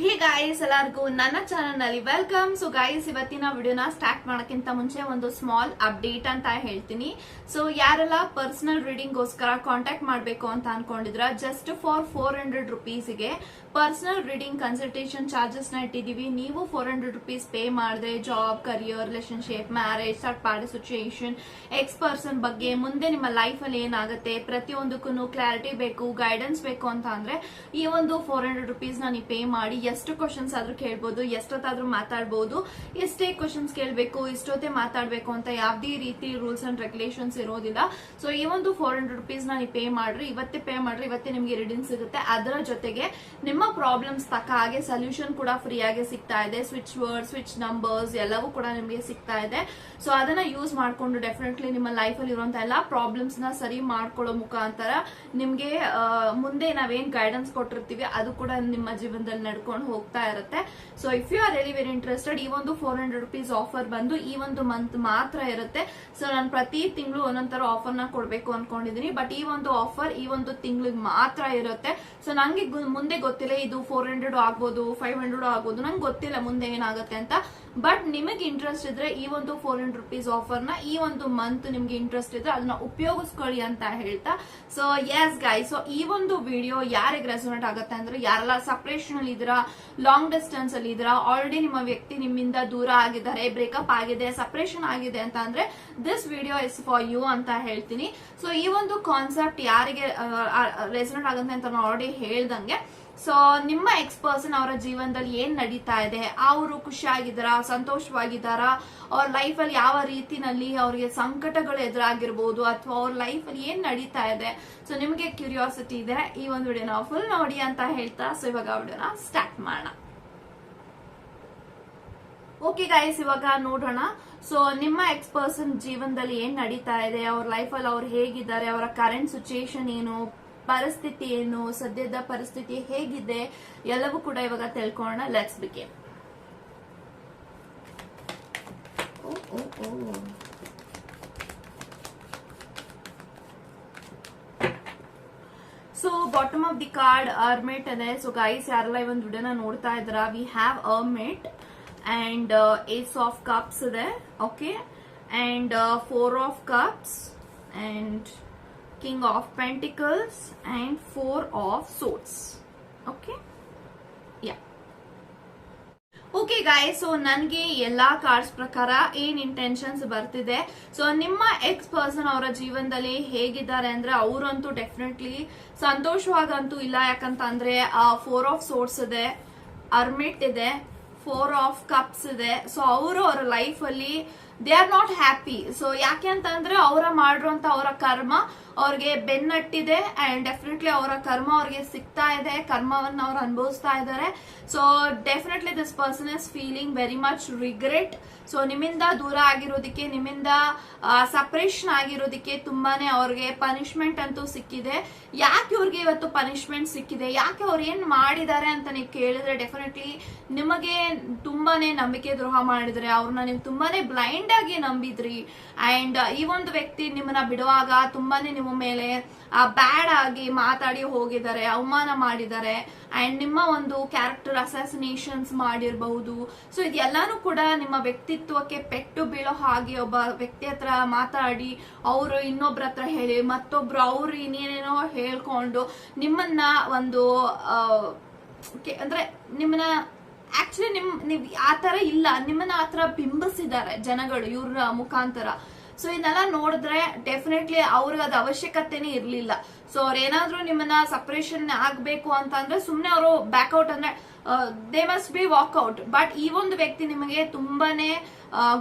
ಹೇ ಗಾಯಸ್ ಎಲ್ಲರಿಗೂ ನನ್ನ ಚಾನಲ್ನಲ್ಲಿ ವೆಲ್ಕಮ್ ಸೊ ಗಾಯಸ್ ಇವತ್ತಿನ ವಿಡಿಯೋನ ಸ್ಟಾರ್ಟ್ ಮಾಡೋಕ್ಕಿಂತ ಮುಂಚೆ ಒಂದು ಸ್ಮಾಲ್ ಅಪ್ಡೇಟ್ ಅಂತ ಹೇಳ್ತೀನಿ. ಸೊ ಯಾರೆಲ್ಲ ಪರ್ಸನಲ್ ರೀಡಿಂಗ್ ಗೋಸ್ಕರ ಕಾಂಟ್ಯಾಕ್ಟ್ ಮಾಡಬೇಕು ಅಂತ ಅನ್ಕೊಂಡಿದ್ರ ಜಸ್ಟ್ ಫಾರ್ ಫೋರ್ ಹಂಡ್ರೆಡ್ ರುಪೀಸ್ಗೆ ಪರ್ಸನಲ್ ರೀಡಿಂಗ್ ಕನ್ಸಲ್ಟೇಷನ್ ಚಾರ್ಜಸ್ನ ಇಟ್ಟಿದೀವಿ ನೀವು ಫೋರ್ ಹಂಡ್ರೆಡ್ ರುಪೀಸ್ ಪೇ ಮಾಡಿದ್ರೆ job career relationship marriage third party situation ex person ಬಗ್ಗೆ ಮುಂದೆ ನಿಮ್ಮ ಲೈಫ್ ಅಲ್ಲಿ ಏನಾಗುತ್ತೆ ಪ್ರತಿಯೊಂದಕ್ಕೂ ಕ್ಲಾರಿಟಿ ಬೇಕು ಗೈಡೆನ್ಸ್ ಬೇಕು ಅಂತ ಅಂದ್ರೆ ಈ ಒಂದು ಫೋರ್ ಹಂಡ್ರೆಡ್ ರುಪೀಸ್ ನೀವು ಪೇ ಮಾಡಿ ಎಷ್ಟು ಕ್ವಶನ್ಸ್ ಆದ್ರೂ ಕೇಳ್ಬೋದು, ಎಷ್ಟೊತ್ತಾದ್ರೂ ಮಾತಾಡ್ಬೋದು, ಎಷ್ಟೇ ಕ್ವಶನ್ಸ್ ಕೇಳಬೇಕು, ಇಷ್ಟೊತ್ತೇ ಮಾತಾಡಬೇಕು ಅಂತ ಯಾವ್ದೇ ರೀತಿ ರೂಲ್ಸ್ ಅಂಡ್ ರೆಗ್ಯುಲೇಷನ್ಸ್ ಇರೋದಿಲ್ಲ. ಸೊ ಈ ಒಂದು ಫೋರ್ ಹಂಡ್ರೆಡ್ ರುಪೀಸ್ನ ನೀವು ಪೇ ಮಾಡ್ರಿ, ಇವತ್ತೇ ಪೇ ಮಾಡ್ರಿ, ಇವತ್ತೇ ನಿಮಗೆ ರಿಡಿನ್ ಸಿಗುತ್ತೆ. ಅದರ ಜೊತೆಗೆ ನಿಮ್ಮ ಪ್ರಾಬ್ಲಮ್ಸ್ ತಕ್ಕ ಹಾಗೆ ಸೊಲ್ಯೂಷನ್ ಕೂಡ ಫ್ರೀ ಆಗಿ ಸಿಗ್ತಾ ಇದೆ. ಸ್ವಿಚ್ ವರ್ಡ್ ಸ್ವಿಚ್ ನಂಬರ್ಸ್ ಎಲ್ಲವೂ ಕೂಡ ನಿಮಗೆ ಸಿಗ್ತಾ ಇದೆ. ಸೊ ಅದನ್ನ ಯೂಸ್ ಮಾಡಿಕೊಂಡು ಡೆಫಿನೆಟ್ಲಿ ನಿಮ್ಮ ಲೈಫ್ ಅಲ್ಲಿ ಇರುವಂತ ಎಲ್ಲಾ ಪ್ರಾಬ್ಲಮ್ಸ್ನ ಸರಿ ಮಾಡ್ಕೊಳ್ಳೋ ಮುಖಾಂತರ ನಿಮ್ಗೆ ಮುಂದೆ ನಾವೇನ್ ಗೈಡೆನ್ಸ್ ಕೊಟ್ಟಿರ್ತೀವಿ, ಅದು ಕೂಡ ನಿಮ್ಮ ಜೀವನದಲ್ಲಿ ನಡ್ಕೊಂಡು ಹೋಗ್ತಾ ಇರುತ್ತೆ. So if you are really very interested ಈ ಒಂದು ಫೋರ್ ಹಂಡ್ರೆಡ್ ರುಪೀಸ್ ಆಫರ್ ಬಂದು ಈ ಒಂದು ಮಂತ್ ಮಾತ್ರ ಇರುತ್ತೆ. ಸೊ ನಾನು ಪ್ರತಿ ತಿಂಗಳು ಒಂದೊಂದರ ಆಫರ್ನ ಕೊಡ್ಬೇಕು ಅನ್ಕೊಂಡಿದೀನಿ. ಬಟ್ ಈ ಒಂದು ಆಫರ್ ಈ ಒಂದು ತಿಂಗಳಿಗೆ ಮಾತ್ರ ಇರುತ್ತೆ. ಸೊ ನಂಗೆ ಮುಂದೆ ಗೊತ್ತಿಲ್ಲ ಇದು ಫೋರ್ ಹಂಡ್ರೆಡ್ ಆಗ್ಬೋದು ಫೈವ್ ಹಂಡ್ರೆಡ್ ಆಗ್ಬೋದು. ನಂಗೆ ಗೊತ್ತಿಲ್ಲ ಮುಂದೆ ಏನಾಗುತ್ತೆ ಅಂತ. ಬಟ್ ನಿಮಗೆ ಇಂಟ್ರೆಸ್ಟ್ ಇದ್ರೆ ಈ ಒಂದು ಫೋರ್ ಹಂಡ್ರೆಡ್ ರುಪೀಸ್ ಆಫರ್ನ ಈ ಒಂದು ಮಂತ್ ನಿಮ್ಗೆ ಇಂಟ್ರೆಸ್ಟ್ ಇದ್ರೆ ಅದನ್ನ ಉಪಯೋಗಿಸ್ಕೊಳ್ಳಿ ಅಂತ ಹೇಳ್ತಾ. ಸೊ ಎಸ್ ಗೈ ಸೊ ಈ ಒಂದು ವಿಡಿಯೋ ಯಾರಿಗೆ ರೆಸೊನೇಟ್ ಆಗುತ್ತೆ ಅಂದ್ರೆ ಯಾರೆಲ್ಲ ಸಪ್ರೇಷನ್ ಅಲ್ಲಿ ಇದ್ದೀರಾ? ಲಾಂಗ್ ಡಿಸ್ಟೆನ್ಸ್ ಅಲ್ಲಿ ಇದ್ದೀರಾ? ಆಲ್ರೆಡಿ ನಿಮ್ಮ ವ್ಯಕ್ತಿ ನಿಮ್ಮಿಂದ ದೂರ ಆಗಿದ್ದಾರೆ ಬ್ರೇಕಪ್ ಆಗಿದೆ ಸಪರೇಷನ್ ಆಗಿದೆ ಅಂತ ಅಂದ್ರೆ this video is for you ಅಂತ ಹೇಳ್ತೀನಿ. ಸೊ ಈ ಒಂದು ಕಾನ್ಸೆಪ್ಟ್ ಯಾರಿಗೆ ರೆಸೊನೇಟ್ ಆಗುತ್ತೆ ಅಂತ ನಾನು ಆಲ್ರೆಡಿ ಹೇಳ್ದಂಗೆ ಸೊ ನಿಮ್ಮ ಎಕ್ಸ್ ಪರ್ಸನ್ ಅವರ ಜೀವನದಲ್ಲಿ ಏನ್ ನಡೀತಾ ಇದೆ? ಅವರು ಖುಷಿಯಾಗಿದ್ದಾರಾ? ಸಂತೋಷವಾಗಿದ್ದಾರಾ? ಅವ್ರ ಲೈಫ್ ಅಲ್ಲಿ ಯಾವ ರೀತಿನಲ್ಲಿ ಅವ್ರಿಗೆ ಸಂಕಟಗಳು ಎದುರಾಗಿರ್ಬೋದು? ಅಥವಾ ಅವ್ರ ಲೈಫ್ ಅಲ್ಲಿ ಏನ್ ನಡೀತಾ ಇದೆ? ಸೊ ನಿಮಗೆ ಕ್ಯೂರಿಯಾಸಿಟಿ ಇದೆ. ಈ ಒಂದು ವಿಡಿಯೋನ ಫುಲ್ ನೋಡಿ ಅಂತ ಹೇಳ್ತಾ ಸೊ ಇವಾಗ ವಿಡಿಯೋನ ಸ್ಟಾರ್ಟ್ ಮಾಡೋಣ. ಓಕೆ ಗಾಯಸ್ ಇವಾಗ ನೋಡೋಣ. ಸೊ ನಿಮ್ಮ ಎಕ್ಸ್ ಪರ್ಸನ್ ಜೀವನದಲ್ಲಿ ಏನ್ ನಡೀತಾ ಇದೆ? ಅವ್ರ ಲೈಫ್ ಅಲ್ಲಿ ಅವ್ರು ಹೇಗಿದ್ದಾರೆ? ಅವರ ಕರೆಂಟ್ ಸಿಚುಯೇಷನ್ ಏನು? ಪರಿಸ್ಥಿತಿ ಏನು ಸದ್ಯದ ಪರಿಸ್ಥಿತಿ ಹೇಗಿದೆ ಎಲ್ಲವೂ ಕೂಡ ಇವಾಗ ತಿಳ್ಕೊಳ್ಳೋಣ. Let's BK so bottom of the card hermit ಇದೆ. ಸೊ ಗೈಸ್ ಯಾರೆಲ್ಲ ಈ ಒಂದು ದುಡ್ಡನ್ನ ನೋಡ್ತಾ ಇದ್ರ we have hermit and ace of cups ಇದೆ. Okay and four of cups and king of pentacles and four of swords. Okay yeah okay guys so ನನಗೆ ಎಲ್ಲಾ ಕಾರ್ಡ್ಸ್ ಪ್ರಕಾರ ಏನ್ ಇಂಟೆನ್ಷನ್ಸ್ ಬರ್ತಿದೆ? ಸೊ ನಿಮ್ಮ ಎಕ್ಸ್ ಪರ್ಸನ್ ಅವರ ಜೀವನದಲ್ಲಿ ಹೇಗಿದ್ದಾರೆ ಅಂದ್ರೆ ಅವರಂತೂ ಡೆಫಿನೆಟ್ಲಿ ಸಂತೋಷವಾಗಂತೂ ಇಲ್ಲ. ಯಾಕಂತ ಅಂದ್ರೆ ಫೋರ್ ಆಫ್ ಸೋರ್ಸ್ ಇದೆ ಅರ್ಮಿಟ್ ಇದೆ ಫೋರ್ ಆಫ್ ಕಪ್ಸ್ ಇದೆ. ಸೊ ಅವರು ಅವರ ಲೈಫ್ ಅಲ್ಲಿ they are not happy so ಯಾಕೆ ಅಂತಂದ್ರೆ ಅವರ ಮಾಡಿರುವಂತ ಅವರ ಕರ್ಮ ಅವ್ರಿಗೆ ಬೆನ್ನಟ್ಟಿದೆ ಅಂಡ್ ಡೆಫಿನೆಟ್ಲಿ ಅವರ ಕರ್ಮ ಅವ್ರಿಗೆ ಸಿಗ್ತಾ ಇದೆ, ಕರ್ಮವನ್ನು ಅವ್ರು ಅನುಭವಿಸ್ತಾ ಇದ್ದಾರೆ. So definitely this person is feeling very much regret so ನಿಮ್ಮಿಂದ ದೂರ ಆಗಿರೋದಕ್ಕೆ, ನಿಮ್ಮಿಂದ ಸಪ್ರೇಷನ್ ಆಗಿರೋದಕ್ಕೆ ತುಂಬಾನೇ ಅವ್ರಿಗೆ ಪನಿಷ್ಮೆಂಟ್ ಅಂತೂ ಸಿಕ್ಕಿದೆ. ಯಾಕೆ ಇವ್ರಿಗೆ ಇವತ್ತು ಪನಿಷ್ಮೆಂಟ್ ಸಿಕ್ಕಿದೆ? ಯಾಕೆ ಅವ್ರು ಏನ್ ಮಾಡಿದ್ದಾರೆ ಅಂತ ನೀವು ಕೇಳಿದ್ರೆ ಡೆಫಿನೆಟ್ಲಿ ನಿಮಗೆ ತುಂಬಾನೇ ನಂಬಿಕೆ ದ್ರೋಹ ಮಾಡಿದ್ರೆ ಅವ್ರನ್ನ ನೀವು ತುಂಬಾನೇ ಬ್ಲೈಂಡ್ ಆಗಿ ನಂಬಿದ್ರಿ. ಅಂಡ್ ಈ ಒಂದು ವ್ಯಕ್ತಿ ನಿಮ್ಮನ್ನ ಬಿಡುವಾಗ ತುಂಬಾನೇ ನಿಮ್ಮ ಮೇಲೆ ಬ್ಯಾಡ್ ಆಗಿ ಮಾತಾಡಿ ಹೋಗಿದ್ದಾರೆ, ಅವಮಾನ ಮಾಡಿದ್ದಾರೆ. ಅಂಡ್ ನಿಮ್ಮ ಒಂದು ಕ್ಯಾರೆಕ್ಟರ್ ಅಸಾಸಿನೇಷನ್ಸ್ ಮಾಡಿರಬಹುದು. ಸೊ ಇದೆಲ್ಲಾನು ಕೂಡ ನಿಮ್ಮ ವ್ಯಕ್ತಿತ್ವಕ್ಕೆ ಪೆಟ್ಟು ಬೀಳೋ ಹಾಗೆ ಒಬ್ಬ ವ್ಯಕ್ತಿ ಹತ್ರ ಮಾತಾಡಿ, ಅವರು ಇನ್ನೊಬ್ರ ಹತ್ರ ಹೇಳಿ, ಮತ್ತೊಬ್ರು ಅವ್ರು ಇನ್ನೇನೇನೋ ಹೇಳ್ಕೊಂಡು ನಿಮ್ಮನ್ನ ಒಂದು ಅಂದ್ರೆ ನಿಮ್ಮನ್ನ ಆಕ್ಚುಲಿ ನಿಮ್, ನೀವ್ ಆ ತರ ಇಲ್ಲ. ನಿಮ್ಮನ್ನ ಆ ತರ ಬಿಂಬಿಸಿದ್ದಾರೆ ಜನಗಳು, ಇವ್ರ ಮುಖಾಂತರ. ಸೊ ಇದನ್ನೆಲ್ಲ ನೋಡಿದ್ರೆ ಡೆಫಿನೆಟ್ಲಿ ಅವ್ರಿಗೆ ಅದು ಅವಶ್ಯಕತೆನೇ ಇರ್ಲಿಲ್ಲ. ಸೊ ಅವ್ರ ಏನಾದ್ರೂ ನಿಮ್ಮನ್ನ ಸಪರೇಷನ್ ಆಗ್ಬೇಕು ಅಂತ ಅಂದ್ರೆ ಸುಮ್ನೆ ಅವರು ಬ್ಯಾಕ್ಔಟ್ ಅಂದ್ರೆ they must be walk out but ಈ ಒಂದು ವ್ಯಕ್ತಿ ನಿಮಗೆ ತುಂಬಾನೇ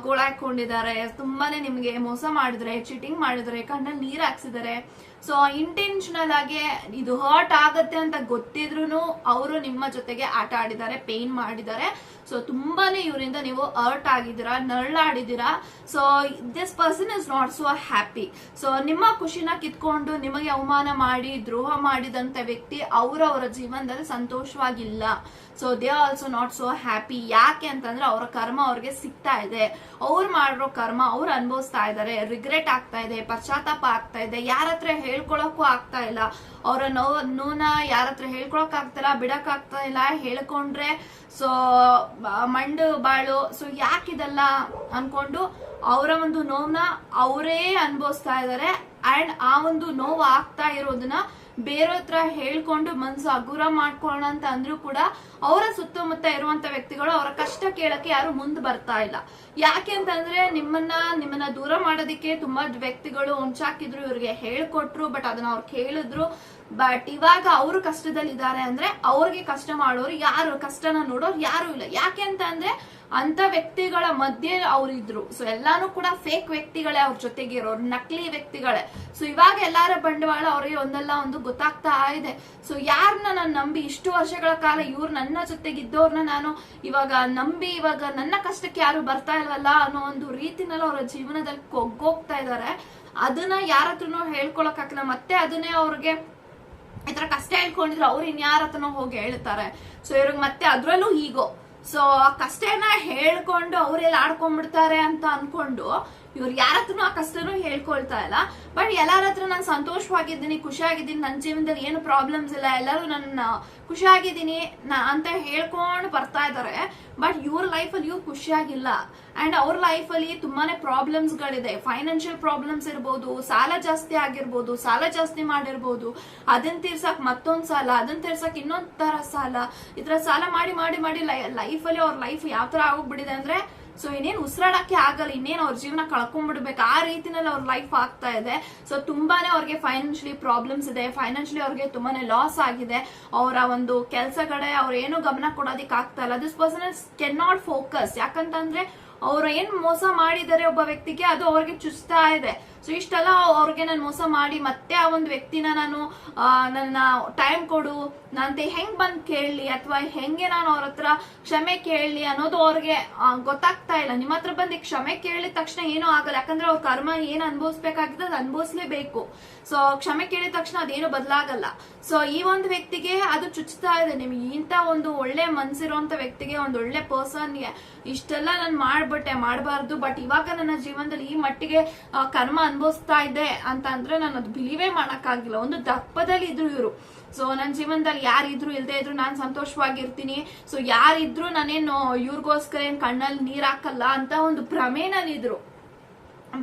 ಗೋಳಾಕೊಂಡಿದ್ದಾರೆ ತುಂಬಾನೇ ನಿಮಗೆ ಮೋಸ ಮಾಡಿದ್ರೆ ಚೀಟಿಂಗ್ ಮಾಡಿದ್ರೆ, ಕಣ್ಣಲ್ಲಿ ನೀರ್ ಹಾಕ್ಸಿದ್ದಾರೆ ಸೊ ಇಂಟೆನ್ಷನಲ್ ಆಗಿ ಇದು ಹರ್ಟ್ ಆಗತ್ತೆ ಅಂತ ಗೊತ್ತಿದ್ರು ಅವರು ನಿಮ್ಮ ಜೊತೆಗೆ ಆಟ ಆಡಿದ್ದಾರೆ ಪೇನ್ ಮಾಡಿದ್ದಾರೆ. ಸೊ ತುಂಬಾನೇ ಇವರಿಂದ ನೀವು ಹರ್ಟ್ ಆಗಿದ್ದೀರಾ, ನರಳಾಡಿದ್ದೀರಾ. So this person is not so happy so ನಿಮ್ಮ ಖುಷಿನ ಕಿತ್ಕೊಂಡು ನಿಮಗೆ ಅವಮಾನ ಮಾಡಿ, ದ್ರೋಹ ಮಾಡಿದಂತ ವ್ಯಕ್ತಿ ಅವರವರ ಜೀವನದಲ್ಲಿ ಸಂತೋಷವಾಗಿಲ್ಲ. So they also not so happy ಯಾಕೆ ಅಂತಂದ್ರೆ ಅವರ ಕರ್ಮ ಅವ್ರಿಗೆ ಸಿಗ್ತಾ ಇದೆ. ಅವ್ರು ಮಾಡಿರೋ ಕರ್ಮ ಅವ್ರು ಅನುಭವಿಸ್ತಾ ಇದ್ದಾರೆ. ರಿಗ್ರೆಟ್ ಆಗ್ತಾ ಇದೆ, ಪಶ್ಚಾತ್ತಾಪ ಆಗ್ತಾ ಇದೆ. ಯಾರ ಹತ್ರ ಹೇಳ್ಕೊಳಕ್ಕೂ ಆಗ್ತಾ ಇಲ್ಲ. ಅವರ ನೋವ್, ನೋನ ಯಾರ ಹತ್ರ ಹೇಳ್ಕೊಳಕ್ ಇಲ್ಲ ಬಿಡಕ್ ಆಗ್ತಾ ಇಲ್ಲ, ಹೇಳ್ಕೊಂಡ್ರೆ ಸೊ ಮಂಡು ಬಾಳು. ಸೊ ಯಾಕಿದೆಲ್ಲ ಅನ್ಕೊಂಡು ಅವರ ಒಂದು ನೋವನ್ನ ಅವರೇ ಅನುಭವಿಸ್ತಾ ಇದ್ದಾರೆ ಅಂಡ್ ಆ ಒಂದು ನೋವು ಆಗ್ತಾ ಇರೋದನ್ನ ಬೇರೆ ಹತ್ರ ಹೇಳ್ಕೊಂಡು ಮನ್ಸು ಹಗುರ ಮಾಡ್ಕೊಳ್ಳೋಣ ಅಂತ ಅಂದ್ರೂ ಕೂಡ ಅವರ ಸುತ್ತಮುತ್ತ ಇರುವಂತ ವ್ಯಕ್ತಿಗಳು ಅವರ ಕಷ್ಟ ಕೇಳಕ್ಕೆ ಯಾರು ಮುಂದ್ ಬರ್ತಾ ಇಲ್ಲ. ಯಾಕೆ ಅಂತಂದ್ರೆ ನಿಮ್ಮನ್ನ ನಿಮ್ಮನ್ನ ದೂರ ಮಾಡೋದಿಕ್ಕೆ ತುಂಬಾ ವ್ಯಕ್ತಿಗಳು ಹೊಂಚಾಕಿದ್ರು, ಇವ್ರಿಗೆ ಹೇಳ್ಕೊಟ್ರು ಬಟ್ ಅದನ್ನ ಅವ್ರು ಕೇಳಿದ್ರು. ಬಟ್ ಇವಾಗ ಅವರು ಕಷ್ಟದಲ್ಲಿ ಇದ್ದಾರೆ ಅಂದ್ರೆ ಅವ್ರಿಗೆ ಕಷ್ಟ ಮಾಡೋರು ಯಾರು? ಕಷ್ಟನ ನೋಡೋರು ಯಾರು ಇಲ್ಲ. ಯಾಕೆ ಅಂತ ಅಂದ್ರೆ ಅಂತ ವ್ಯಕ್ತಿಗಳ ಮಧ್ಯೆ ಅವ್ರು ಇದ್ರು. ಸೊ ಎಲ್ಲಾನು ಕೂಡ ಫೇಕ್ ವ್ಯಕ್ತಿಗಳೇ ಅವ್ರ ಜೊತೆಗೆ ಇರೋರು, ನಕಲಿ ವ್ಯಕ್ತಿಗಳೇ. ಸೊ ಇವಾಗ ಎಲ್ಲಾರ ಬಂಡವಾಳ ಅವ್ರಿಗೆ ಒಂದಲ್ಲ ಒಂದು ಗೊತ್ತಾಗ್ತಾ ಇದೆ. ಸೊ ಯಾರನ್ನ ನಾನು ನಂಬಿ ಇಷ್ಟು ವರ್ಷಗಳ ಕಾಲ ಇವ್ರು ನನ್ನ ಜೊತೆಗಿದ್ದವ್ರನ್ನ ನಾನು ಇವಾಗ ನಂಬಿ ಇವಾಗ ನನ್ನ ಕಷ್ಟಕ್ಕೆ ಯಾರು ಬರ್ತಾ ಇಲ್ವಲ್ಲ ಅನ್ನೋ ಒಂದು ರೀತಿನಲ್ಲಿ ಅವರ ಜೀವನದಲ್ಲಿ ಕೊಗ್ಗೋಗ್ತಾ ಇದ್ದಾರೆ ಅದನ್ನ ಯಾರತ್ರನೂ ಹೇಳ್ಕೊಳಕ್ ಆಗ್ಲಿಲ್ಲ ಮತ್ತೆ ಅದನ್ನೇ ಅವ್ರಿಗೆ ಕಷ್ಟ ಹೇಳ್ಕೊಂಡಿದ್ರೆ ಅವ್ರು ಇನ್ಯಾರ ಹತ್ರನೋ ಹೋಗಿ ಹೇಳ್ತಾರೆ. ಸೊ ಇವ್ರಿಗೆ ಮತ್ತೆ ಅದ್ರಲ್ಲೂ ಹೀಗೋ. ಸೊ ಆ ಕಷ್ಟನ ಹೇಳ್ಕೊಂಡು ಅವರೆಲ್ಲ ಆಡ್ಕೊಂಡ್ಬಿಡ್ತಾರೆ ಅಂತ ಅನ್ಕೊಂಡು ಇವ್ರು ಯಾರ ಹತ್ರನೂ ಆ ಕಷ್ಟನೂ ಹೇಳ್ಕೊಳ್ತಾ ಇಲ್ಲ. ಬಟ್ ಎಲ್ಲಾರ ಹತ್ರ ನಾನು ಸಂತೋಷವಾಗಿದ್ದೀನಿ, ಖುಷಿಯಾಗಿದ್ದೀನಿ ನನ್ನ ಜೀವನದಲ್ಲಿ ಏನು ಪ್ರಾಬ್ಲಮ್ಸ್ ಇಲ್ಲ, ಎಲ್ಲರೂ ನನ್ನ ಖುಷಿಯಾಗಿದ್ದೀನಿ ಅಂತ ಹೇಳ್ಕೊಂಡು ಬರ್ತಾ ಇದ್ದಾರೆ ಬಟ್ ಇವ್ರ ಲೈಫಲ್ಲಿ ಇವ್ರು ಖುಷಿಯಾಗಿಲ್ಲ. ಅಂಡ್ ಅವ್ರ ಲೈಫಲ್ಲಿ ತುಂಬಾನೇ ಪ್ರಾಬ್ಲಮ್ಸ್ ಗಳಿದೆ. ಫೈನಾನ್ಷಿಯಲ್ ಪ್ರಾಬ್ಲಮ್ಸ್ ಇರ್ಬೋದು, ಸಾಲ ಜಾಸ್ತಿ ಆಗಿರ್ಬೋದು, ಸಾಲ ಜಾಸ್ತಿ ಮಾಡಿರ್ಬೋದು. ಅದನ್ನ ತೀರ್ಸಕ್ ಮತ್ತೊಂದ್ ಸಾಲ ಅದನ್ನ ತೀರ್ಸಕ್ ಇನ್ನೊಂದ್ ತರ ಸಾಲ. ಈ ತರ ಸಾಲ ಮಾಡಿ ಮಾಡಿ ಮಾಡಿ ಲೈಫಲ್ಲಿ ಅವ್ರ ಲೈಫ್ ಯಾವ ತರ ಆಗೋಗ್ಬಿಟ್ಟಿದೆ ಅಂದ್ರೆ ಸೊ ಇನ್ನೇನು ಉಸಿರಾಡಕ್ಕೆ ಆಗಲ್ಲ, ಇನ್ನೇನು ಅವ್ರ ಜೀವನ ಕಳ್ಕೊಂಡ್ಬಿಡ್ಬೇಕು ಆ ರೀತಿನಲ್ಲಿ ಅವ್ರ ಲೈಫ್ ಆಗ್ತಾ ಇದೆ. ಸೊ ತುಂಬಾನೇ ಅವ್ರಿಗೆ ಫೈನಾನ್ಷಿಯಲಿ ಪ್ರಾಬ್ಲಮ್ಸ್ ಇದೆ. ಫೈನಾನ್ಷಿಯಲಿ ಅವ್ರಿಗೆ ತುಂಬಾನೇ ಲಾಸ್ ಆಗಿದೆ. ಅವರ ಒಂದು ಕೆಲಸ ಅವ್ರ ಏನು ಗಮನ ಕೊಡೋದಿಕ್ ಆಗ್ತಾ ಇಲ್ಲ. This person can not focus ಯಾಕಂತಂದ್ರೆ, ಅವ್ರು ಏನ್ ಮೋಸ ಮಾಡಿದ್ದಾರೆ ಒಬ್ಬ ವ್ಯಕ್ತಿಗೆ, ಅದು ಅವ್ರಿಗೆ ಚುಚ್ತಾ ಇದೆ. ಸೊ ಇಷ್ಟೆಲ್ಲ ಅವ್ರಿಗೆ ನಾನು ಮೋಸ ಮಾಡಿ ಮತ್ತೆ ಆ ಒಂದು ವ್ಯಕ್ತಿನ ನಾನು ನನ್ನ ಟೈಮ್ ಕೊಡು ನಂತೆ ಹೆಂಗ್ ಬಂದ್ ಕೇಳಲಿ ಅಥವಾ ಹೆಂಗೆ ನಾನು ಅವ್ರ ಹತ್ರ ಕ್ಷಮೆ ಕೇಳಲಿ ಅನ್ನೋದು ಅವ್ರಿಗೆ ಗೊತ್ತಾಗ್ತಾ ಇಲ್ಲ. ನಿಮ್ಮ ಹತ್ರ ಬಂದು ಕ್ಷಮೆ ಕೇಳಿದ ತಕ್ಷಣ ಏನೂ ಆಗಲ್ಲ. ಯಾಕಂದ್ರೆ ಅವ್ರ ಕರ್ಮ ಏನ್ ಅನ್ಭವಿಸ್ಬೇಕಾಗಿದೆ ಅದು ಅನ್ಭವಿಸ್ಲೇಬೇಕು. ಸೊ ಕ್ಷಮೆ ಕೇಳಿದ ತಕ್ಷಣ ಅದೇನು ಬದಲಾಗಲ್ಲ. ಸೊ ಈ ಒಂದು ವ್ಯಕ್ತಿಗೆ ಅದು ಚುಚ್ತಾ ಇದೆ. ನಿಮ್ಗೆ ಇಂತ ಒಂದು ಒಳ್ಳೆ ಮನ್ಸಿರುವಂತ ವ್ಯಕ್ತಿಗೆ, ಒಂದು ಒಳ್ಳೆ ಪರ್ಸನ್ಗೆ ಇಷ್ಟೆಲ್ಲ ನಾನು ಮಾಡ್ಬಿಟ್ಟೆ, ಮಾಡಬಾರ್ದು. ಬಟ್ ಇವಾಗ ನನ್ನ ಜೀವನದಲ್ಲಿ ಈ ಮಟ್ಟಿಗೆ ಕರ್ಮ ಅನುಭವಿಸ್ತಾ ಇದೆ ಅಂತ ಅಂದ್ರೆ ನಾನು ಅದು ಬಿಲೀವೇ ಮಾಡೋಕ್ಕಾಗಿಲ್ಲ. ಒಂದು ದಪ್ಪದಲ್ಲಿ ಇದ್ರು ಇವರು. ಸೊ ನನ್ನ ಜೀವನದಲ್ಲಿ ಯಾರಿದ್ರು ಇಲ್ಲದೆ ಇದ್ರು ನಾನು ಸಂತೋಷವಾಗಿರ್ತೀನಿ. ಸೊ ಯಾರಿದ್ರು ನಾನೇನು ಇವ್ರಿಗೋಸ್ಕರ ಏನು ಕಣ್ಣಲ್ಲಿ ನೀರ್ ಹಾಕಲ್ಲ ಅಂತ ಒಂದು ಭ್ರಮೆನಲ್ಲಿದ್ರು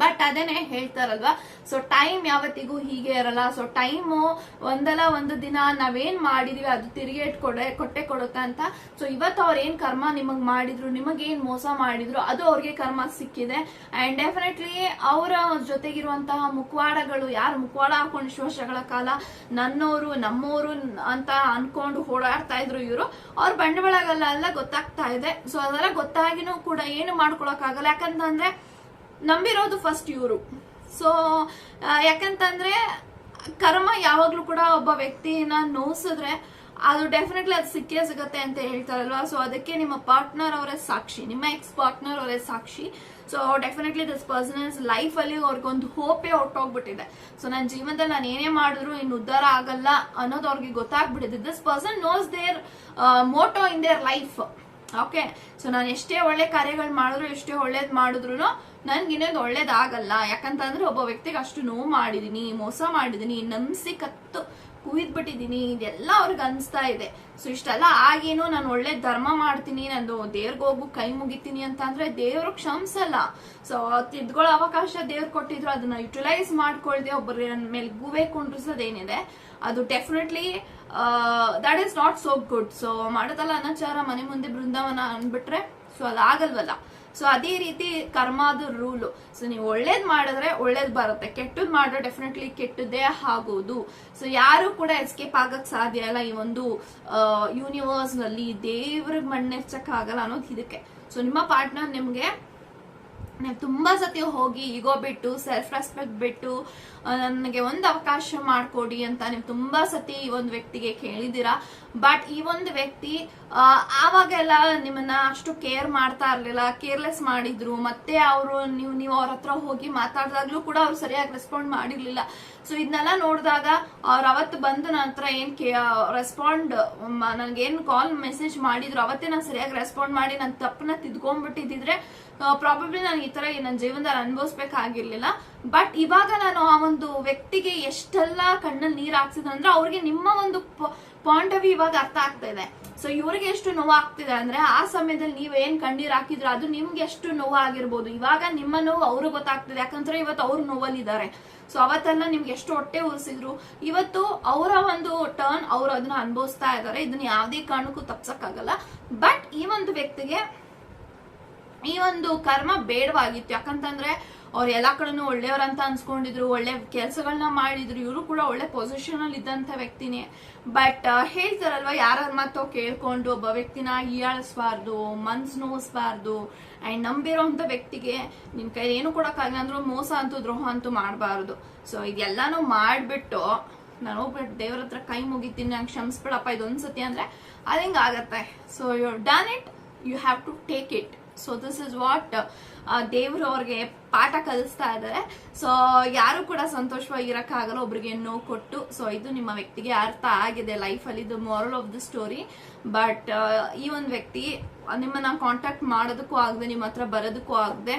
ಬಟ್ ಅದೇನೆ ಹೇಳ್ತಾರಲ್ವಾ? ಸೊ ಟೈಮ್ ಯಾವತ್ತಿಗೂ ಹೀಗೆ ಇರಲ್ಲ. ಸೊ ಟೈಮು ಒಂದಲ್ಲ ಒಂದು ದಿನ ನಾವೇನ್ ಮಾಡಿದೀವಿ ಅದು ತಿರುಗಿ ಕೊಡೆ ಕೊಟ್ಟೆ ಕೊಡುತ್ತೆ ಅಂತ. ಸೊ ಇವತ್ತು ಅವ್ರ ಏನ್ ಕರ್ಮ ನಿಮಗ್ ಮಾಡಿದ್ರು ನಿಮಗೇನ್ ಮೋಸ ಮಾಡಿದ್ರು, ಅದು ಅವ್ರಿಗೆ ಕರ್ಮ ಸಿಕ್ಕಿದೆ. ಅಂಡ್ ಡೆಫಿನೆಟ್ಲಿ ಅವರ ಜೊತೆಗಿರುವಂತಹ ಮುಖವಾಡಗಳು ಯಾರು? ಮುಖವಾಡ ಹಾಕೊಂಡು ಇಷ್ಟು ವರ್ಷಗಳ ಕಾಲ, ನನ್ನೋರು, ನಮ್ಮೋರು ಅಂತ ಅನ್ಕೊಂಡು ಓಡಾಡ್ತಾ ಇದ್ರು ಇವರು. ಅವ್ರ ಬಂಡವಾಳಗಲ್ಲ ಎಲ್ಲ ಗೊತ್ತಾಗ್ತಾ ಇದೆ. ಸೊ ಅದೆಲ್ಲ ಗೊತ್ತಾಗಿನೂ ಕೂಡ ಏನು ಮಾಡ್ಕೊಳಕ್ಕಾಗಲ್ಲ. ಯಾಕಂತಂದ್ರೆ ನಂಬಿರೋದು ಫಸ್ಟ್ ಇವರು. ಸೊ ಯಾಕಂತಂದ್ರೆ ಕರ್ಮ ಯಾವಾಗ್ಲೂ ಕೂಡ ಒಬ್ಬ ವ್ಯಕ್ತಿನ ನೋಸಿದ್ರೆ ಅದು ಡೆಫಿನೆಟ್ಲಿ ಅದು ಸಿಕ್ಕೇ ಸಿಗತ್ತೆ ಅಂತ ಹೇಳ್ತಾರಲ್ವಾ? ಸೊ ಅದಕ್ಕೆ ನಿಮ್ಮ ಪಾರ್ಟ್ನರ್ ಅವರೇ ಸಾಕ್ಷಿ, ನಿಮ್ಮ ಎಕ್ಸ್ ಪಾರ್ಟ್ನರ್ ಅವರೇ ಸಾಕ್ಷಿ. So definitely this personal's life ಅಲ್ಲಿ ಅವ್ರಿಗೊಂದು ಹೋಪೇ ಹೊಟ್ಟೋಗ್ಬಿಟ್ಟಿದೆ ಸೊ ನನ್ನ ಜೀವನದಲ್ಲಿ ನಾನು ಏನೇ ಮಾಡಿದ್ರು ಇನ್ನು ಉದ್ಧಾರ ಆಗಲ್ಲ ಅನ್ನೋದು ಅವ್ರಿಗೆ ಗೊತ್ತಾಗ್ಬಿಟ್ಟಿದೆ. This person knows their motto in their life okay? So ನಾನು ಎಷ್ಟೇ ಒಳ್ಳೆ ಕಾರ್ಯಗಳು ಮಾಡಿದ್ರು, ಎಷ್ಟೇ ಒಳ್ಳೇದು ಮಾಡಿದ್ರು ನನ್ಗೆ ಇನ್ನೊಂದು ಒಳ್ಳೇದಾಗಲ್ಲ ಯಾಕಂತಂದ್ರೆ ಒಬ್ಬ ವ್ಯಕ್ತಿಗೆ ಅಷ್ಟು ನೋವು ಮಾಡಿದೀನಿ, ಮೋಸ ಮಾಡಿದೀನಿ ನಂಬಿಸಿ ಕತ್ತು ಕುಯ್ದ್ಬಿಟ್ಟಿದೀನಿ ಇದೆಲ್ಲ ಅವ್ರಿಗೆ ಅನಿಸ್ತಾ ಇದೆ. ಸೊ ಇಷ್ಟೆಲ್ಲ ಆಗೇನು ನಾನು ಒಳ್ಳೆ ಧರ್ಮ ಮಾಡ್ತೀನಿ, ನಾನು ದೇವ್ರಿಗೆ ಹೋಗು ಕೈ ಮುಗಿತೀನಿ ಅಂತ ಅಂದ್ರೆ ದೇವ್ರು ಕ್ಷಮಿಸಲ್ಲ. ಸೊ ತಿದ್ಕೊಳ್ಳೋ ಅವಕಾಶ ದೇವ್ರು ಕೊಟ್ಟಿದ್ರು, ಅದನ್ನ ಯುಟಿಲೈಸ್ ಮಾಡ್ಕೊಳ್ದೆ ನನ್ನ ಮೇಲೆ ಗೂಬೆ ಕುಂಡ್ರಿಸೋದೇನಿದೆ. ಅದು definitely that is not so good so ಮಾಡೋದಲ್ಲ ಅನಾಚಾರ ಮನೆ ಮುಂದೆ ಬೃಂದಾವನ ಅನ್ಬಿಟ್ರೆ ಸೊ ಅದಾಗಲ್ವಲ್ಲ. ಸೊ ಅದೇ ರೀತಿ ಕರ್ಮಾದ ರೂಲು. ಸೊ ನೀವು ಒಳ್ಳೇದ್ ಮಾಡಿದ್ರೆ ಒಳ್ಳೇದ್ ಬರುತ್ತೆ. ಕೆಟ್ಟದ್ ಮಾಡಿದ್ರೆ ಡೆಫಿನೆಟ್ಲಿ ಕೆಟ್ಟದ್ದೇ ಆಗೋದು. ಸೊ ಯಾರು ಕೂಡ ಎಸ್ಕೇಪ್ ಆಗಕ್ ಸಾಧ್ಯ ಇಲ್ಲ ಈ ಒಂದು ಯೂನಿವರ್ಸ್ನಲ್ಲಿ ದೇವ್ರಿಗೆ ಮಣ್ಣೆಚ್ಚಕ್ ಆಗಲ್ಲ ಅನ್ನೋದು ಇದಕ್ಕೆ. ಸೊ ನಿಮ್ಮ ಪಾರ್ಟ್ನರ್ ನಿಮ್ಗೆ ನೀವು ತುಂಬ ಸತಿ ಹೋಗಿ ಈಗೋ ಬಿಟ್ಟು ಸೆಲ್ಫ್ ರೆಸ್ಪೆಕ್ಟ್ ಬಿಟ್ಟು ನನಗೆ ಒಂದು ಅವಕಾಶ ಮಾಡಿಕೊಡಿ ಅಂತ ನೀವು ತುಂಬ ಸತಿ ಈ ಒಂದು ವ್ಯಕ್ತಿಗೆ ಕೇಳಿದ್ದೀರಾ ಬಟ್ ಈ ಒಂದು ವ್ಯಕ್ತಿ ಆವಾಗೆಲ್ಲ ನಿಮ್ಮನ್ನ ಅಷ್ಟು ಕೇರ್ ಮಾಡ್ತಾ ಇರಲಿಲ್ಲ ಕೇರ್ಲೆಸ್ ಮಾಡಿದ್ರು, ಮತ್ತೆ ಅವರು ನೀವು ನೀವು ಅವ್ರ ಹತ್ರ ಹೋಗಿ ಮಾತಾಡಿದಾಗ್ಲೂ ಕೂಡ ಅವ್ರು ಸರಿಯಾಗಿ ರೆಸ್ಪಾಂಡ್ ಮಾಡಿರ್ಲಿಲ್ಲ. ಸೊ ಇದನ್ನೆಲ್ಲ ನೋಡಿದಾಗ ಅವ್ರು ಅವತ್ತು ಬಂದು ನಂತರ ಹತ್ರ ಏನ್ ರೆಸ್ಪಾಂಡ್ ನನಗೇನು ಕಾಲ್ ಮೆಸೇಜ್ ಮಾಡಿದ್ರು, ಅವತ್ತೇ ನಾನು ಸರಿಯಾಗಿ ರೆಸ್ಪಾಂಡ್ ಮಾಡಿ ನನ್ನ ತಪ್ಪನ್ನ ತಿದ್ಕೊಂಡ್ಬಿಟ್ಟಿದ್ರೆ ಪ್ರಾಬಬ್ಲಿ ನಾನು ಈ ತರ ನನ್ನ ಜೀವನದಲ್ಲಿ ಅನುಭವಿಸ್ಬೇಕಾಗಿರ್ಲಿಲ್ಲ. ಬಟ್ ಇವಾಗ ನಾನು ಆ ಒಂದು ವ್ಯಕ್ತಿಗೆ ಎಷ್ಟೆಲ್ಲ ಕಣ್ಣಲ್ಲಿ ನೀರ್ ಹಾಕ್ಸಿದೆ ಅಂದ್ರೆ ಅವ್ರಿಗೆ ನಿಮ್ಮ ಒಂದು ಪಾಯಿಂಟ್ ಆಫ್ ವ್ಯೂ ಇವಾಗ ಅರ್ಥ ಆಗ್ತಾ ಇದೆ. ಸೊ ಇವ್ರಿಗೆ ಎಷ್ಟು ನೋವಾಗ್ತಿದೆ ಅಂದ್ರೆ ಆ ಸಮಯದಲ್ಲಿ ನೀವ್ ಏನ್ ಕಣ್ಣೀರ್ ಹಾಕಿದ್ರೆ ಅದು ನಿಮ್ಗೆ ಎಷ್ಟು ನೋವಾಗಿರ್ಬೋದು ಇವಾಗ ನಿಮ್ಮ ನೋವು ಅವ್ರಿಗೆ ಗೊತ್ತಾಗ್ತಿದೆ. ಯಾಕಂದ್ರೆ ಇವತ್ತು ಅವ್ರ ನೋವಲ್ಲಿದ್ದಾರೆ. ಸೊ ಅವತ್ತೆಲ್ಲ ನಿಮ್ಗೆ ಎಷ್ಟು ಹೊಟ್ಟೆ ಉರಿಸಿದ್ರು. ಇವತ್ತು ಅವರ ಒಂದು ಟರ್ನ್ ಅವ್ರು ಅದನ್ನ ಅನುಭವಿಸ್ತಾ ಇದ್ದಾರೆ. ಇದನ್ನ ಯಾವುದೇ ಕಾರಣಕ್ಕೂ ತಪ್ಸಕ್ಕಾಗಲ್ಲ. ಬಟ್ ಈ ಒಂದು ವ್ಯಕ್ತಿಗೆ ಈ ಒಂದು ಕರ್ಮ ಬೇಡವಾಗಿತ್ತು. ಯಾಕಂತಂದ್ರೆ ಅವ್ರು ಎಲ್ಲಾ ಕಡೆನೂ ಒಳ್ಳೆಯವ್ರಂತ ಅನ್ಸ್ಕೊಂಡಿದ್ರು, ಒಳ್ಳೆ ಕೆಲಸಗಳನ್ನ ಮಾಡಿದ್ರು, ಇವರು ಕೂಡ ಒಳ್ಳೆ ಪೊಸಿಷನ್ ಅಲ್ಲಿ ಇದ್ದಂತ ವ್ಯಕ್ತಿನೇ. ಬಟ್ ಹೇಳ್ತಾರಲ್ವಾ ಯಾರ ಮಾತೋ ಕೇಳ್ಕೊಂಡು ಒಬ್ಬ ವ್ಯಕ್ತಿನ ಹೀಯಾಳಿಸ್ಬಾರ್ದು, ಮನ್ಸ್ ನೋವಿಸ್ಬಾರ್ದು ಅಂಡ್ ನಂಬಿರೋಂಥ ವ್ಯಕ್ತಿಗೆ ನಿನ್ ಕೈ ಏನು ಕೊಡಕ್ಕಾಗಲ್ಲ ಅಂದ್ರೂ ಮೋಸ ಅಂತೂ, ದ್ರೋಹ ಅಂತೂ ಮಾಡಬಾರ್ದು. ಸೊ ಇದೆಲ್ಲಾನು ಮಾಡ್ಬಿಟ್ಟು ನಾನು ಹೋಗ್ಬಿಟ್ಟು ದೇವ್ರ ಹತ್ರ ಕೈ ಮುಗಿತೀನಿ, ನಂಗೆ ಕ್ಷಮಿಸ್ಬಿಡಪ್ಪ, ಇದೊಂದ್ಸತಿ ಅಂದ್ರೆ ಅದು ಹಿಂಗ್ ಆಗತ್ತೆ? So you done it you have to take it so this is what ದೇವರು ಅವ್ರಿಗೆ ಪಾಠ ಕಲಿಸ್ತಾ ಇದ್ದಾರೆ ಸೊ ಯಾರು ಕೂಡ ಸಂತೋಷವಾಗಿ ಇರಕ್ಕಾಗಲ್ಲ, ಒಬ್ರಿಗೆ ನೋವು ಕೊಟ್ಟು. ಸೊ ಇದು ನಿಮ್ಮ ವ್ಯಕ್ತಿಗೆ ಅರ್ಥ ಆಗಿದೆ. ಲೈಫಲ್ಲಿ ಇದು moral of the story but ಈ ಒಂದು ವ್ಯಕ್ತಿ, ನಿಮ್ಮನ್ನ ಕಾಂಟ್ಯಾಕ್ಟ್ ಮಾಡೋದಕ್ಕೂ ಆಗದೆ, ನಿಮ್ಮ ಹತ್ರ ಬರೋದಕ್ಕೂ ಆಗದೆ,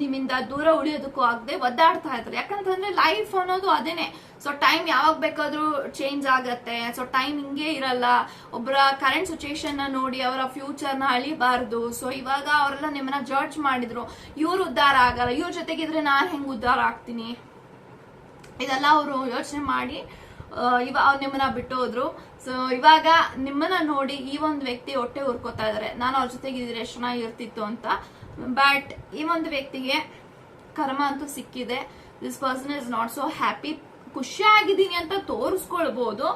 ನಿಮ್ಮಿಂದ ದೂರ ಉಳಿಯೋದಕ್ಕೂ ಆಗದೆ ಒದ್ದಾಡ್ತಾ ಇರ್ತಾರೆ ಯಾಕಂತಂದ್ರೆ ಲೈಫ್ ಅನ್ನೋದು ಅದೇನೆ. ಸೊ ಟೈಮ್ ಯಾವಾಗ ಬೇಕಾದ್ರೂ ಚೇಂಜ್ ಆಗತ್ತೆ. ಸೊ ಟೈಮ್ ಹಿಂಗೆ ಇರಲ್ಲ. ಒಬ್ಬರ ಕರೆಂಟ್ ಸಿಚುಯೇಷನ್ನ ನೋಡಿ ಅವರ ಫ್ಯೂಚರ್ನ ಅಳಿಬಾರ್ದು. ಸೊ ಇವಾಗ ಅವರೆಲ್ಲ ನಿಮ್ಮನ್ನ ಜಡ್ಜ್ ಮಾಡಿದ್ರು. ಇವ್ರು ಉದ್ಧಾರ ಆಗಲ್ಲ. ಇವ್ರ ಜೊತೆಗಿದ್ರೆ ನಾನು ಹೆಂಗ್ ಉದ್ಧಾರ ಆಗ್ತೀನಿ? ಇದೆಲ್ಲ ಅವರು ಯೋಚನೆ ಮಾಡಿ ಇವ ಅವ್ರು ನಿಮ್ಮನ್ನ ಬಿಟ್ಟು ಹೋದ್ರು ಸೊ ಇವಾಗ ನಿಮ್ಮನ್ನ ನೋಡಿ ಈ ಒಂದು ವ್ಯಕ್ತಿ ಹೊಟ್ಟೆ ಹುರ್ಕೋತಾ ಇದಾರೆ. ನಾನು ಅವ್ರ ಜೊತೆಗಿದ್ರೆ ಎಷ್ಟು ಎಷ್ಟು ಚೆನ್ನಾಗಿರ್ತಿತ್ತು ಅಂತ. ಬಟ್ ಈ ಒಂದು ವ್ಯಕ್ತಿಗೆ ಕರ್ಮ ಅಂತೂ ಸಿಕ್ಕಿದೆ. This person is not so happy ಖುಷಿಯಾಗಿದ್ದೀನಿ ಅಂತ ತೋರಿಸ್ಕೊಳ್ಬಹುದು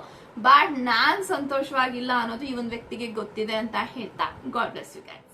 ಬಟ್ ನಾನ್ ಸಂತೋಷವಾಗಿಲ್ಲ ಅನ್ನೋದು ಈ ಒಂದು ವ್ಯಕ್ತಿಗೆ ಗೊತ್ತಿದೆ ಅಂತ ಹೇಳ್ತಾ. God bless you guys